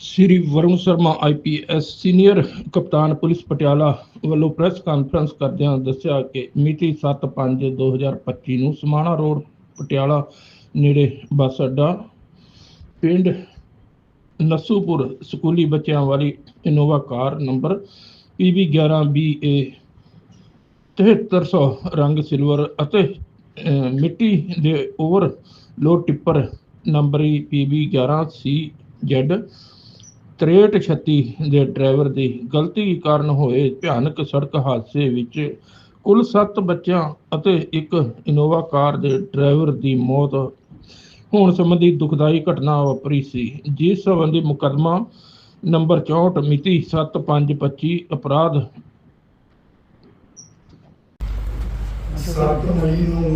ਸ੍ਰੀ Varun Sharma IPS senior ਕਪਤਾਨ police Patiala ਵੱਲੋਂ press conference ਕਰਦਿਆਂ ਦੱਸਿਆ ਕਿ ਮਿਤੀ 7/5/2025 ਨੂੰ ਸਮਾਣਾ ਰੋਡ, ਪਟਿਆਲਾ ਨੇੜੇ ਬੱਸ ਅੱਡਾ, ਪਿੰਡ ਨਸੂਪੁਰ ਸਕੂਲੀ ਬੱਚਿਆਂ ਵਾਲੀ Innova car number PB 11BA 7300 ਰੰਗ ਸਿਲਵਰ ਅਤੇ ਮਿੱਟੀ ਦੇ ਓਵਰ ਲੋਡ ਟਿੱਪਰ ਨੰਬਰੀ PB 11CZ 6336 ਦੇ ਡਰਾਈਵਰ ਦੀ ਗਲਤੀ ਕਾਰਨ ਹੋਏ ਭਿਆਨਕ ਸੜਕ ਹਾਦਸੇ ਵਿੱਚ ਕੁੱਲ 7 ਬੱਚਿਆਂ ਅਤੇ ਇੱਕ ਇਨੋਵਾ ਕਾਰ ਦੇ ਡਰਾਈਵਰ ਦੀ ਮੌਤ ਹੋਣ ਸੰਬੰਧੀ ਦੁਖਦਾਈ ਘਟਨਾ ਵਾਪਰੀ ਸੀ ਜਿਸ ਸੰਬੰਧੀ ਮੁਕਦਮਾ ਨੰਬਰ 64 ਮਿਤੀ 7525 ਅਪਰਾਧ 7 ਮਈ ਨੂੰ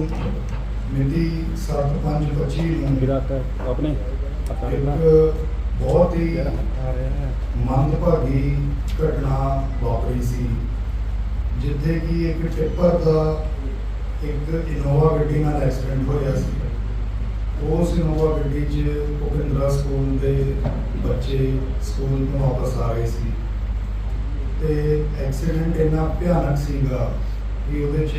ਮਿਤੀ 7525 ਨੂੰ ਗਿਰਾ ਆਪਣੇ ਇੱਕ ਬਹੁਤ ਹੀ ਮੰਦਭਾਗੀ ਘਟਨਾ ਵਾਪਰੀ ਸੀ ਜਿੱਥੇ ਕਿ ਇੱਕ ਟਿੱਪਰ ਦਾ ਇੱਕ ਇਨੋਵਾ ਗੱਡੀ ਨਾਲ ਐਕਸੀਡੈਂਟ ਹੋਇਆ ਸੀ। ਉਸ ਇਨੋਵਾ ਗੱਡੀ 'ਚ ਭੁਪਿੰਦਰਾ ਸਕੂਲ ਦੇ ਬੱਚੇ ਸਕੂਲ ਤੋਂ ਵਾਪਸ ਆ ਰਹੇ ਸੀ। ਤੇ ਐਕਸੀਡੈਂਟ ਇੰਨਾ ਭਿਆਨਕ ਸੀਗਾ ਕਿ ਉਹਦੇ 'ਚ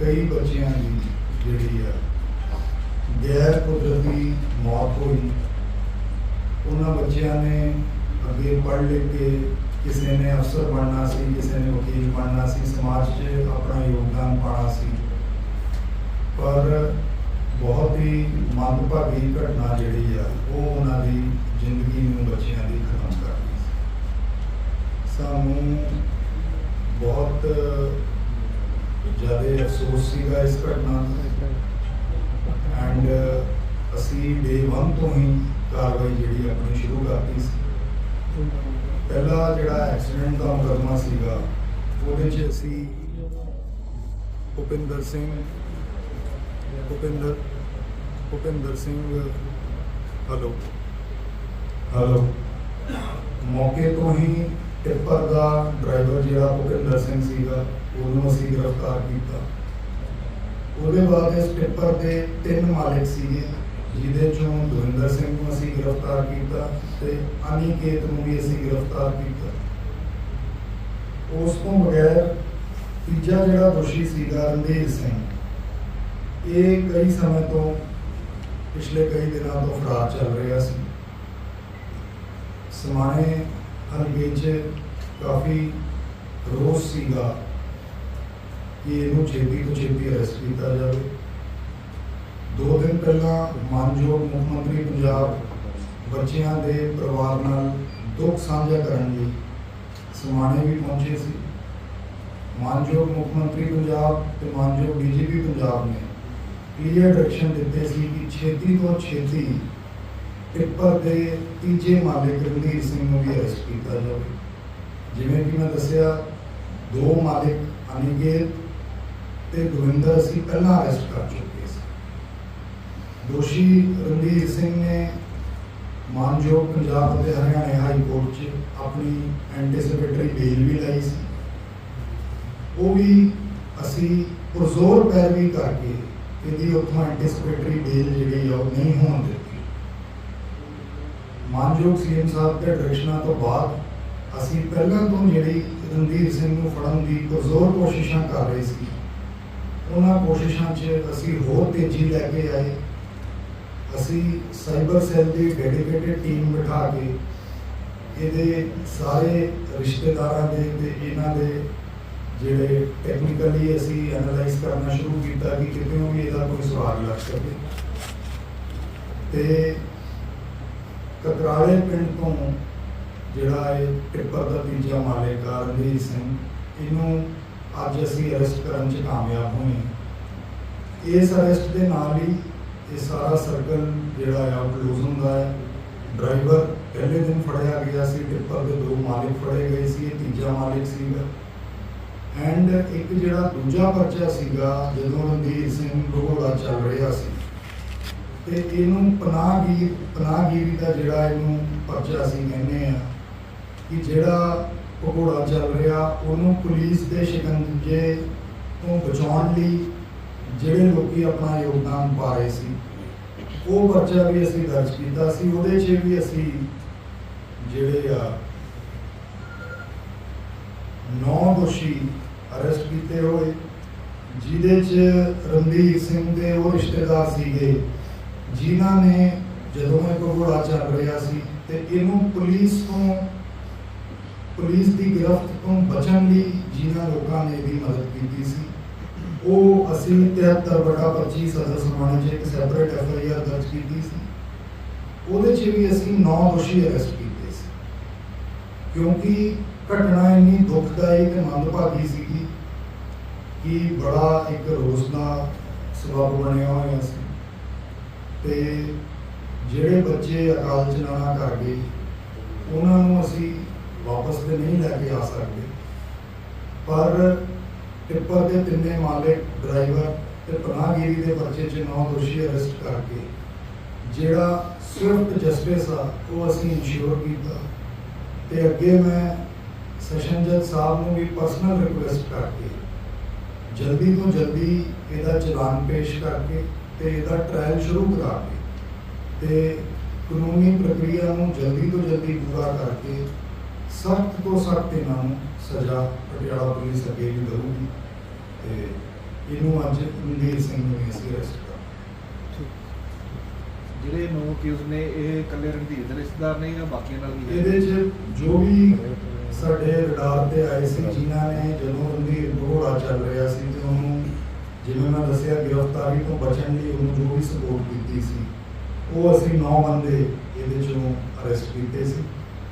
ਕਈ ਬੱਚਿਆਂ ਦੀ ਜਿਹੜੀ ਆ ਗੈਰ ਕੁਦਰਤੀ ਮੌਤ ਹੋਈ। ਉਹਨਾਂ ਬੱਚਿਆਂ ਨੇ ਅੱਗੇ ਪੜ੍ਹ ਲਿਖ ਕੇ ਕਿਸੇ ਨੇ ਅਫਸਰ ਬਣਨਾ ਸੀ, ਕਿਸੇ ਨੇ ਵਕੀਲ ਬਣਨਾ ਸੀ, ਸਮਾਜ 'ਚ ਆਪਣਾ ਯੋਗਦਾਨ ਪਾਉਣਾ ਸੀ। ਪਰ ਬਹੁਤ ਹੀ ਮੰਦਭਾਗੀ ਘਟਨਾ ਜਿਹੜੀ ਆ, ਉਹ ਉਹਨਾਂ ਦੀ ਜ਼ਿੰਦਗੀ ਨੂੰ ਬੱਚਿਆਂ ਦੀ ਖਤਮ ਕਰ ਗਈ ਸੀ। ਸਾਨੂੰ ਬਹੁਤ ਜ਼ਿਆਦਾ ਅਫਸੋਸ ਸੀਗਾ ਇਸ ਘਟਨਾ ਤੋਂ ਐਂਡ ਅਸੀਂ ਡੇ 1 ਤੋਂ ਹੀ ਕਾਰਵਾਈ ਜਿਹੜੀ ਆਪਣੀ ਸ਼ੁਰੂ ਕਰਤੀ ਸੀ। ਪਹਿਲਾ ਜਿਹੜਾ ਐਕਸੀਡੈਂਟ ਦਾ ਮੁਕੱਦਮਾ ਸੀਗਾ, ਉਹਦੇ 'ਚ ਅਸੀਂ ਭੁਪਿੰਦਰ ਸਿੰਘ, ਭੁਪਿੰਦਰ ਭੁਪਿੰਦਰ ਸਿੰਘ ਹਲੋ ਹਲੋ ਮੌਕੇ ਤੋਂ ਹੀ ਟਿੱਪਰ ਦਾ ਡਰਾਈਵਰ ਜਿਹੜਾ ਭੁਪਿੰਦਰ ਸਿੰਘ ਸੀਗਾ, ਉਹਨੂੰ ਅਸੀਂ ਗ੍ਰਿਫਤਾਰ ਕੀਤਾ। ਉਹਦੇ ਬਾਅਦ ਇਸ ਟਿੱਪਰ ਦੇ ਤਿੰਨ ਮਾਲਕ ਸੀਗੇ। ਜਿਹਦੇ ਚੋਂ ਦਵਿੰਦਰ ਸਿੰਘ ਨੂੰ ਅਸੀਂ ਗ੍ਰਿਫਤਾਰ ਕੀਤਾ ਤੇ ਅਨਿਕੇਤ ਨੂੰ ਵੀ ਅਸੀਂ ਗ੍ਰਿਫਤਾਰ ਕੀਤਾ। ਉਸ ਤੋਂ ਬਗੈਰ ਤੀਜਾ ਜਿਹੜਾ ਦੋਸ਼ੀ ਸੀਗਾ ਰਣਧੀਰ ਸਿੰਘ, ਇਹ ਕਈ ਸਮੇਂ ਤੋਂ ਪਿਛਲੇ ਕਈ ਦਿਨਾਂ ਤੋਂ ਫਰਾਰ ਚੱਲ ਰਿਹਾ ਸੀ। ਸਮਾਣੇ ਹਲਕੇ 'ਚ ਕਾਫੀ ਰੋਸ ਸੀਗਾ ਕਿ ਇਹਨੂੰ ਛੇਤੀ ਤੋਂ ਛੇਤੀ ਅਰੈਸਟ ਕੀਤਾ ਜਾਵੇ। ਦੋ ਦਿਨ ਪਹਿਲਾਂ ਮਾਨਯੋਗ ਮੁੱਖ ਮੰਤਰੀ ਪੰਜਾਬ ਬੱਚਿਆਂ ਦੇ ਪਰਿਵਾਰ ਨਾਲ ਦੁੱਖ ਸਾਂਝਾ ਕਰਨ ਲਈ ਸਮਾਣੇ ਵੀ ਪਹੁੰਚੇ ਸੀ। ਮਾਨਯੋਗ ਮੁੱਖ ਮੰਤਰੀ ਪੰਜਾਬ ਤੇ ਮਾਨਯੋਗ ਡੀਜੀਪੀ ਪੰਜਾਬ ਨੇ ਕਲੀਅਰ ਡਾਇਰੈਕਸ਼ਨ ਦਿੱਤੇ ਸੀ ਕਿ ਛੇਤੀ ਤੋਂ ਛੇਤੀ ਟਿੱਪਰ ਦੇ ਤੀਜੇ ਮਾਲਕ ਰਣਧੀਰ ਸਿੰਘ ਨੂੰ ਵੀ ਅਰੈਸਟ ਕੀਤਾ ਜਾਵੇ। ਜਿਵੇਂ ਕਿ ਮੈਂ ਦੱਸਿਆ, ਦੋ ਮਾਲਕ ਅਨਿਕੇਤ ਤੇ ਦਵਿੰਦਰ ਅਸੀਂ ਪਹਿਲਾਂ ਅਰੈਸਟ ਕਰ ਚੁੱਕੇ ਦੋਸ਼ੀ ਰਣਧੀਰ ਸਿੰਘ ਨੇ ਮਾਨਯੋਗ ਪੰਜਾਬ ਅਤੇ ਹਰਿਆਣਾ ਹਾਈ ਕੋਰਟ 'ਚ ਆਪਣੀ ਐਂਟੀਸਿਪੇਟਰੀ ਬੇਲ ਵੀ ਲਾਈ ਸੀ। ਉਹ ਵੀ ਅਸੀਂ ਪੁਰਜ਼ੋਰ ਪੈਰਵੀ ਕਰਕੇ ਇਹਦੀ ਉੱਥੋਂ ਐਂਟੀਸਿਪੇਟਰੀ ਬੇਲ ਜਿਹੜੀ ਆ ਉਹ ਨਹੀਂ ਹੋਣ ਦਿੱਤੀ। ਮਾਨਯੋਗ ਸੀਐਮ ਸਾਹਿਬ ਦੇ ਡਾਇਰੈਕਸ਼ਨਾਂ ਤੋਂ ਬਾਅਦ ਅਸੀਂ ਪਹਿਲਾਂ ਤੋਂ ਜਿਹੜੀ ਰਣਧੀਰ ਸਿੰਘ ਨੂੰ ਫੜਨ ਦੀ ਪੁਰਜ਼ੋਰ ਕੋਸ਼ਿਸ਼ਾਂ ਕਰ ਰਹੇ ਸੀ। ਉਹਨਾਂ ਕੋਸ਼ਿਸ਼ਾਂ 'ਚ ਅਸੀਂ ਹੋਰ ਤੇਜ਼ੀ ਲੈ ਕੇ ਆਏ। ਅਸੀਂ ਸਾਈਬਰ ਸੈੱਲ ਦੀ ਡੈਡੀਕੇਟਿਡ ਟੀਮ ਬਿਠਾ ਕੇ ਇਹਦੇ ਸਾਰੇ ਰਿਸ਼ਤੇਦਾਰਾਂ ਦੇ ਤੇ ਇਹਨਾਂ ਦੇ ਜਿਹੜੇ ਟੈਕਨੀਕਲੀ ਅਸੀਂ ਐਨਾਲਾਈਜ਼ ਕਰਨਾ ਸ਼ੁਰੂ ਕੀਤਾ ਕਿ ਕਿਤੇ ਵੀ ਇਹਦਾ ਕੋਈ ਸਵਾਲ ਲੱਗ ਸਕੇ। ਤੇ ਕਕਰਾਲੇ ਪਿੰਡ ਤੋਂ ਜਿਹੜਾ ਇਹ ਟਿੱਪਰ ਦਾ ਤੀਜਾ ਮਾਲਕ ਆ ਰਣਜੀਤ ਸਿੰਘ, ਇਹਨੂੰ ਅੱਜ ਅਸੀਂ ਅਰੈਸਟ ਕਰਨ 'ਚ ਕਾਮਯਾਬ ਹੋਏ ਇਸ ਅਰੈਸਟ ਦੇ ਨਾਲ ਹੀ ਇਹ ਸਾਰਾ ਸਰਕਲ ਜਿਹੜਾ ਆ ਉਹ ਕਲੋਜ਼ ਹੁੰਦਾ ਹੈ। ਡਰਾਈਵਰ ਪਹਿਲੇ ਦਿਨ ਫੜਿਆ ਗਿਆ ਸੀ ਟਿੱਪਰ ਦੇ ਦੋ ਮਾਲਿਕ ਫੜੇ ਗਏ ਸੀ, ਇਹ ਤੀਜਾ ਮਾਲਿਕ ਸੀਗਾ। ਐਂਡ ਇੱਕ ਜਿਹੜਾ ਦੂਜਾ ਪਰਚਾ ਸੀਗਾ, ਜਦੋਂ ਰਣਧੀਰ ਸਿੰਘ ਰੋੜਾ ਚੱਲ ਰਿਹਾ ਸੀ। ਤੇ ਇਹਨੂੰ ਪਨਾਹਗੀਰ, ਪਨਾਹਗੀਰੀ ਦਾ ਜਿਹੜਾ ਇਹਨੂੰ ਪਰਚਾ ਸੀ ਕਹਿੰਦੇ ਆ ਕਿ ਜਿਹੜਾ ਭਗੌੜਾ ਚੱਲ ਰਿਹਾ, ਉਹਨੂੰ ਪੁਲਿਸ ਦੇ ਸ਼ਿਕੰਜੇ ਤੋਂ ਬਚਾਉਣ ਲਈ ਜਿਹੜੇ ਲੋਕੀ ਆਪਣਾ ਯੋਗਦਾਨ ਪਾ ਰਹੇ ਸੀ, ਉਹ ਪਰਚਾ ਵੀ ਅਸੀਂ ਦਰਜ ਕੀਤਾ ਸੀ, ਉਹਦੇ 'ਚ ਵੀ ਅਸੀਂ ਜਿਹੜੇ ਆ ਨੌ ਦੋਸ਼ੀ ਅਰੈਸਟ ਕੀਤੇ ਹੋਏ, ਜਿਹਦੇ 'ਚ ਰਣਧੀਰ ਸਿੰਘ ਦੇ ਉਹ ਰਿਸ਼ਤੇਦਾਰ ਸੀਗੇ, ਜਿਨ੍ਹਾਂ ਨੇ ਜਦੋਂ ਇਹ ਘੋੜਾ ਚੱਲ ਰਿਹਾ ਸੀ ਤੇ ਇਹਨੂੰ ਪੁਲਿਸ ਤੋਂ, ਪੁਲਿਸ ਦੀ ਗ੍ਰਿਫਤ ਤੋਂ ਬਚਣ ਲਈ ਜਿਨ੍ਹਾਂ ਲੋਕਾਂ ਨੇ ਇਹਦੀ ਮਦਦ ਕੀਤੀ ਸੀ। ਉਹ ਅਸੀਂ 73 ਬਟਾ 25 ਸਦਰ ਸਮਾਣੇ 'ਚ ਇੱਕ ਸੈਪਰੇਟ ਐਫ ਆਈ ਆਰ ਦਰਜ ਕੀਤੀ ਸੀ। ਉਹਦੇ 'ਚ ਵੀ ਅਸੀਂ 9 ਦੋਸ਼ੀ ਅਰੈਸਟ ਕੀਤੇ ਸੀ। ਕਿਉਂਕਿ ਘਟਨਾ ਇੰਨੀ ਦੁਖਦਾਈ ਤੇ ਮੰਦਭਾਗੀ ਸੀਗੀ ਕਿ ਬੜਾ ਇੱਕ ਰੋਸ ਦਾ ਸਬਬ ਬਣਿਆ ਹੋਇਆ ਸੀ। ਤੇ ਜਿਹੜੇ ਬੱਚੇ ਅਕਾਲ ਚਲਾਣਾ ਕਰ ਗਏ, ਉਹਨਾਂ ਨੂੰ ਅਸੀਂ ਵਾਪਸ ਤੇ ਨਹੀਂ ਲੈ ਕੇ ਆ ਸਕਦੇ। ਪਰ ਟ੍ਰਿਪਰ ਦੇ ਤਿੰਨੇ ਮਾਲਕ, ਡਰਾਈਵਰ ਤੇ ਪਨਾਹਗੀਰੀ ਦੇ ਪਰਚੇ 'ਚ ਨੌ ਦੋਸ਼ੀ ਅਰੈਸਟ ਕਰਕੇ। ਜਿਹੜਾ ਸਵਿਫਟ ਜਸਟਿਸ ਆ, ਉਹ ਅਸੀਂ ਇਨਸ਼ੋਰ ਕੀਤਾ। ਤੇ ਅੱਗੇ ਮੈਂ ਸੈਸ਼ਨ ਜੱਜ ਸਾਹਿਬ ਨੂੰ ਵੀ ਪਰਸਨਲ ਰਿਕੁਐਸਟ ਕਰਕੇ, ਜਲਦੀ ਤੋਂ ਜਲਦੀ ਇਹਦਾ ਚਲਾਨ ਪੇਸ਼ ਕਰਕੇ ਤੇ ਇਹਦਾ ਟ੍ਰਾਇਲ ਸ਼ੁਰੂ ਕਰਾ ਕੇ ਤੇ ਕਾਨੂੰਨੀ ਪ੍ਰਕਿਰਿਆ ਨੂੰ ਜਲਦੀ ਤੋਂ ਜਲਦੀ ਪੂਰਾ ਕਰਕੇ ਸਖਤ ਤੋਂ ਸਖਤ ਇਹਨਾਂ ਨੂੰ ਸਜ਼ਾ ਪਟਿਆਲਾ ਪੁਲਿਸ ਅੱਗੇ ਵੀ ਦਊਗੀ ਤੇ ਇਹਨੂੰ ਅੱਜ ਮਨਦੀਪ ਸਿੰਘ ਨੂੰ ਅਸੀਂ ਅਰੈਸਟ ਜਿਹੜੇ ਨੌ ਅਕਿਊਜ਼ ਨੇ ਇਹ ਇਕੱਲੇ ਰਣਧੀਰ ਦੇ ਰਿਸ਼ਤੇਦਾਰ ਨੇ ਜਾਂ ਬਾਕੀਆਂ ਨਾਲ ਵੀ? ਇਹਦੇ 'ਚ ਜੋ ਵੀ ਸਾਡੇ ਰਡਾਰ ਤੇ ਆਏ ਸੀ ਜਿਨ੍ਹਾਂ ਨੇ ਜਦੋਂ ਰਣਧੀਰ ਘੋੜਾ ਚੱਲ ਰਿਹਾ ਸੀ ਤੇ ਉਹਨੂੰ ਜਿਵੇਂ ਮੈਂ ਦੱਸਿਆ ਗ੍ਰਿਫਤਾਰੀ ਤੋਂ ਬਚਣ ਲਈ ਉਹਨੂੰ ਜੋ ਵੀ ਸਪੋਰਟ ਕੀਤੀ ਸੀ ਉਹ ਅਸੀਂ 9 ਬੰਦੇ ਇਹਦੇ ਚੋਂ ਅਰੈਸਟ ਕੀਤੇ ਸੀ।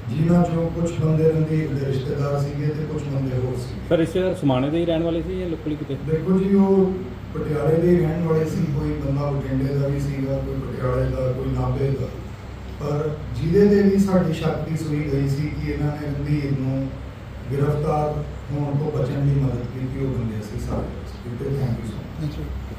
ਜਿਨ੍ਹਾਂ ਚੋਂ ਕੁਝ ਬੰਦੇ ਰਣਧੀਰ ਦੇ ਰਿਸ਼ਤੇਦਾਰ ਸੀਗੇ ਤੇ ਕੁਝ ਬੰਦੇ ਹੋਰ ਸੀ ਸਰ ਰਿਸ਼ਤੇਦਾਰ ਸਮਾਣੇ ਦੇ ਹੀ ਰਹਿਣ ਵਾਲੇ ਸੀ ਜਾਂ ਲੋਕਲੀ ਕਿਤੇ? ਦੇਖੋ ਜੀ ਉਹ ਪਟਿਆਲੇ ਦੇ ਹੀ ਰਹਿਣ ਵਾਲੇ ਸੀ। ਕੋਈ ਬੰਦਾ ਬਠਿੰਡੇ ਦਾ ਵੀ ਸੀਗਾ ਕੋਈ ਪਟਿਆਲੇ ਦਾ ਕੋਈ ਨਾਭੇ ਦਾ। ਪਰ ਜਿਹਦੇ ਤੇ ਵੀ ਸਾਡੀ ਸ਼ੱਕ ਦੀ ਸੂਈ ਗਈ ਸੀ ਕਿ ਇਹਨਾਂ ਨੇ ਰਣਧੀਰ ਨੂੰ ਗ੍ਰਿਫਤਾਰ ਹੋਣ ਤੋਂ ਬਚਣ ਦੀ ਮਦਦ ਕੀਤੀ ਉਹ ਬੰਦੇ ਅਸੀਂ ਸਾਰੇ। ਕੀਤੇ ਥੈਂਕ ਯੂ ਸੋ ਮਚ